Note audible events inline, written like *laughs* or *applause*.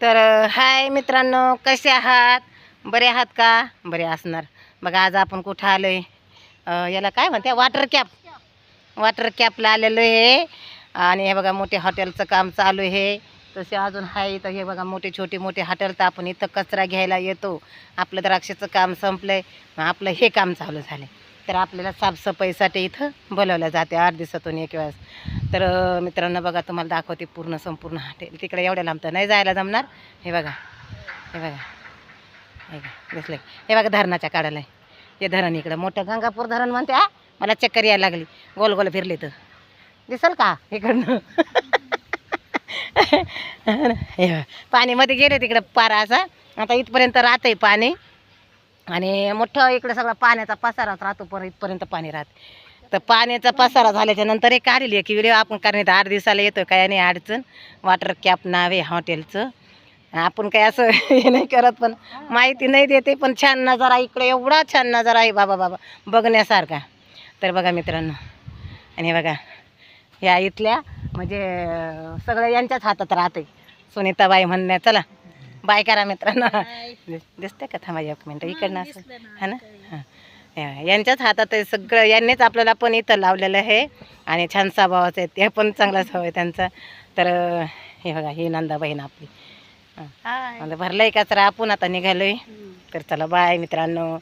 तर हाय मित्रांनो कसे आहात? बरे आहात का? बरे असणार. बघा आज आपण कुठं आलो आहे याला काय म्हणते? वॉटर कॅप वॉटर कॅपला आलेलो आहे. आणि हे बघा मोठे हॉटेलचं काम चालू आहे. तसे अजून आहे इथं हे बघा मोठे छोटे मोठे हॉटेल तर आपण इथं कचरा घ्यायला येतो. आपलं द्राक्षाचं काम संपलं आहे आपलं हे काम चालू झालं तर आपल्याला साफसफाईसाठी इथं बोलवलं जाते आठ दिवसातून एक वेळेस. तर मित्रांनो बघा तुम्हाला दाखवते पूर्ण संपूर्ण हॉटेल. तिकडे एवढ्या लांब तर नाही जायला जमणार. हे बघा हे बघा हे बघा दिसलं हे बघा धरणाच्या काढायला हे धरण इकडं. मोठं गंगापूर धरण म्हणते हा? मला चक्कर यायला लागली. गोल गोल फिरले तर. दिसल का इकडनं? हे बघा. पाणीमध्ये गेले तिकडं पारा असा. आता इथपर्यंत राहतंय पाणी. आणि मोठं इकडे सगळा पाण्याचा पसाराच राहतो पर इथपर्यंत पाणी राहते. तर पाण्याचा पसारा झाल्याच्यानंतर एक आहे की व्हिडिओ आपण करण्यात आठ दिवसाला येतो काय नाही अडचण? वॉटर कॅप नाव आहे हॉटेलचं आपण काय असं *laughs* हे नाही करत पण माहिती नाही देते पण छान नजारा इकडे एवढा छान नजारा आहे बाबा बाबा बघण्यासारखा. तर बघा मित्रांनो आणि बघा या इथल्या म्हणजे सगळं यांच्याच हातात राहते सुनीताबाई म्हणण्या चला बाय करा मित्रांनो. दिस- दिसते का थांबा एक मिनटं? इकडनं असं हा ना? हां. यांच्याच हातात आहे सगळं. यांनीच आपल्याला पण इथं लावलेलं आहे. आणि छान स्वभावाचं आहे ते पण चांगला स्वभाव आहे त्यांचा. तर हे बघा ही नंदा बहीण आपली भरलंय कचरा आपण आता निघालोय. तर चला बाय मित्रांनो.